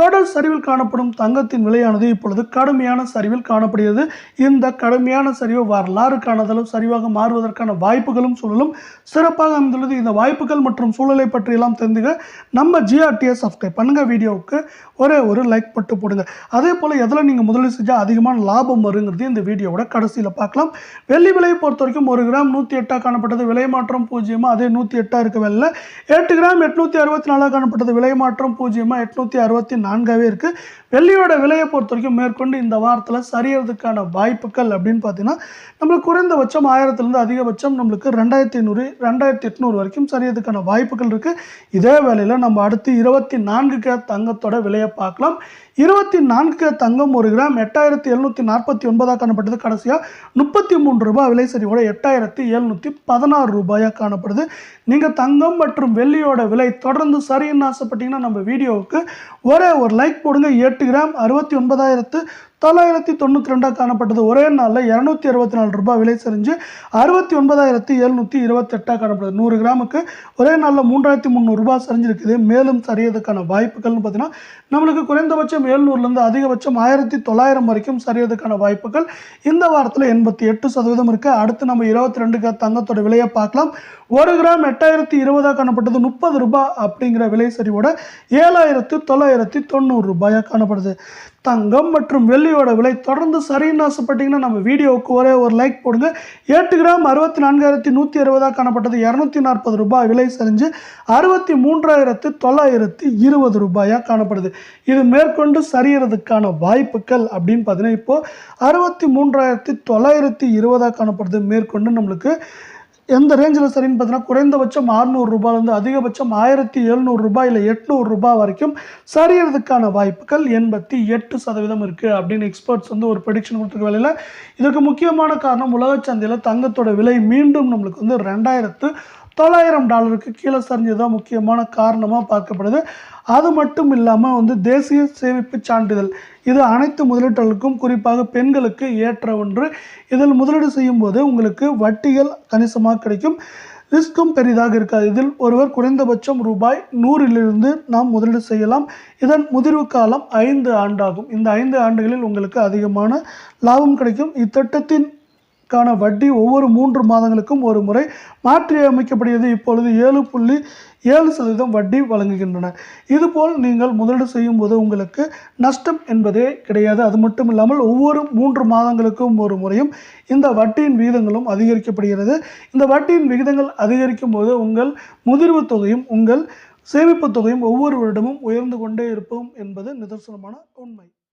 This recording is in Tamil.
தொடர் சரிவில் காணப்படும் தங்கத்தின் விலையானது இப்பொழுது கடுமையான சரிவில் காணப்படுகிறது. இந்த கடுமையான சரிவு வரலாறு காணதலும் சரிவாக மாறுவதற்கான வாய்ப்புகளும் சூழலும் சிறப்பாக அமைந்துள்ளது. இந்த வாய்ப்புகள் மற்றும் சூழலை பற்றியெல்லாம் தெரிந்துக்க நம்ம ஜிஆர்டிஎஸ் சப்ஸ்கிரைப் பண்ணுங்க. வீடியோவுக்கு ஒரே ஒரு லைக் பட்டு போடுங்க. அதே போல் எதில் நீங்கள் முதலீடு செஞ்சால் அதிகமான லாபம் வருங்கிறது இந்த வீடியோவோட கடைசியில் பார்க்கலாம். வெள்ளி விலையை பொறுத்த வரைக்கும் ஒரு கிராம் நூற்றி எட்டாக காணப்பட்டது. விலை மாற்றம் பூஜ்ஜியமாக அதே நூற்றி எட்டாக இருக்க வெள்ள எட்டு கிராம் எட்நூற்றி அறுபத்தி நாலாக காணப்பட்டது. விலை மாற்றம் பூஜ்ஜியமாக எட்நூற்றி அறுபத்தி நான்காகவே இருக்குது வெள்ளியோட விலையை பொறுத்த வரைக்கும் மேற்கொண்டு இந்த வாரத்தில் சரியறதுக்கான வாய்ப்புகள் அப்படின்னு பார்த்தீங்கன்னா நம்மளுக்கு குறைந்தபட்சம் ஆயிரத்துலேருந்து அதிகபட்சம் நம்மளுக்கு ரெண்டாயிரத்தி ஐநூறு ரெண்டாயிரத்தி எட்நூறு வரைக்கும் சரியறதுக்கான வாய்ப்புகள் இருக்குது இதே வேலையில் நம்ம அடுத்து இருபத்தி நான்கு கே தங்கத்தோட விலையை பார்க்கலாம். இருபத்தி நான்கு கே தங்கம் ஒரு கிராம் எட்டாயிரத்தி எழுநூற்றி நாற்பத்தி ஒன்பதாக காணப்பட்டது. கடைசியாக முப்பத்தி மூன்று ரூபாய் விலை சரிவோட எட்டாயிரத்தி எழுநூற்றி பதினாறு ரூபாயாக காணப்படுது. நீங்கள் தங்கம் மற்றும் வெள்ளியோட விலை தொடர்ந்து சரின்னு ஆசைப்பட்டீங்கன்னா நம்ம வீடியோவுக்கு ஒரே ஒரு லைக் போடுங்க. எட்டு கிராம் அறுபத்தி ஒன்பதாயிரத்து தொள்ளாயிரத்தி தொண்ணூற்றி ரெண்டாக காணப்பட்டது. ஒரே நாளில் இரநூத்தி அறுபத்தி நாலு ரூபாய் விலை சரிஞ்சு அறுபத்தி ஒன்பதாயிரத்தி எழுநூற்றி இருபத்தெட்டாக காணப்படுது நூறு கிராமுக்கு ஒரே நாளில் மூன்றாயிரத்தி முந்நூறுரூபா சரிஞ்சிருக்குது. மேலும் சரியதுக்கான வாய்ப்புகள்னு பார்த்தீங்கன்னா நம்மளுக்கு குறைந்தபட்சம் எழுநூறுலேருந்து அதிகபட்சம் ஆயிரத்தி தொள்ளாயிரம் வரைக்கும் சரியதுக்கான வாய்ப்புகள் இந்த வாரத்தில் எண்பத்தி எட்டு சதவீதம் இருக்குது அடுத்து நம்ம இருபத்தி ரெண்டுக்கு தங்கத்தோட விலையை பார்க்கலாம். ஒரு கிராம் எட்டாயிரத்தி இருபதாக காணப்பட்டது. முப்பது ரூபாய் அப்படிங்கிற விலை சரிவோட ஏழாயிரத்து தொள்ளாயிரத்தி தொண்ணூறு ரூபாயாக காணப்படுது. தங்கம் மற்றும் வெள்ளியோட விலை தொடர்ந்து சரின்னு ஆசைப்பட்டீங்கன்னா நம்ம வீடியோவுக்கு ஒரே ஒரு லைக் போடுங்க. எட்டு கிராம் அறுபத்தி நான்காயிரத்தி நூற்றி அறுபதாக காணப்பட்டது இரநூத்தி நாற்பது ரூபாய் விலை சரிஞ்சு அறுபத்தி மூன்றாயிரத்து தொள்ளாயிரத்தி இருபது ரூபாயாக காணப்படுது. இது மேற்கொண்டு சரியறதுக்கான வாய்ப்புகள் அப்படின்னு பார்த்தீங்கன்னா இப்போது அறுபத்தி மூன்றாயிரத்தி தொள்ளாயிரத்தி இருபதாக காணப்படுது. மேற்கொண்டு நம்மளுக்கு எந்த ரேஞ்சில் சரின்னு பார்த்தீங்கன்னா குறைந்தபட்சம் அறுநூறுரூபாலேருந்து அதிகபட்சம் ஆயிரத்தி எழுநூறுரூபா இல்லை எட்நூறு ரூபாய் வரைக்கும் சரியறதுக்கான வாய்ப்புகள் எண்பத்தி எட்டு சதவீதம் இருக்குது அப்படின்னு எக்ஸ்பர்ட்ஸ் வந்து ஒரு ப்ரெடிக்ஷன் கொடுத்துருக்க வேலையில் இதற்கு முக்கியமான காரணம் உலக சந்தையில் தங்கத்தோட விலை மீண்டும் நம்மளுக்கு வந்து ரெண்டாயிரத்து தொள்ளாயிரம் டாலருக்கு கீழே சரிஞ்சதான் முக்கியமான காரணமாக பார்க்கப்படுது. அது மட்டும் இல்லாமல் வந்து தேசிய சேமிப்பு சான்றிதழ். இது அனைத்து முதலீட்டாளர்களுக்கும் குறிப்பாக பெண்களுக்கு ஏற்ற ஒன்று. இதில் முதலீடு செய்யும்போது உங்களுக்கு வட்டிகள் கணிசமாக கிடைக்கும். ரிஸ்க்கும் பெரிதாக இருக்காது. இதில் ஒருவர் குறைந்தபட்சம் ரூபாய் நூறிலிருந்து நாம் முதலீடு செய்யலாம். இதன் முதிர்வு காலம் ஐந்து ஆண்டாகும். இந்த ஐந்து ஆண்டுகளில் உங்களுக்கு அதிகமான லாபம் கிடைக்கும். இத்திட்டத்தின் க்கான வட்டி ஒவ்வொரு மூன்று மாதங்களுக்கும் ஒரு முறை மாற்றி அமைக்கப்படுகிறது. இப்பொழுது ஏழு புள்ளி ஏழு சதவீதம் வட்டி வழங்குகின்றன. இதுபோல் நீங்கள் முதலீடு செய்யும் போது உங்களுக்கு நஷ்டம் என்பதே கிடையாது. அது மட்டும் இல்லாமல் ஒவ்வொரு மூன்று மாதங்களுக்கும் ஒரு முறையும் இந்த வட்டியின் விகிதங்களும் அதிகரிக்கப்படுகிறது. இந்த வட்டியின் விகிதங்கள் அதிகரிக்கும் போது உங்கள் முதிர்வு தொகையும் உங்கள் சேமிப்பு தொகையும் ஒவ்வொரு வருடமும் உயர்ந்து கொண்டே இருப்போம் என்பது நிதர்சனமான உண்மை.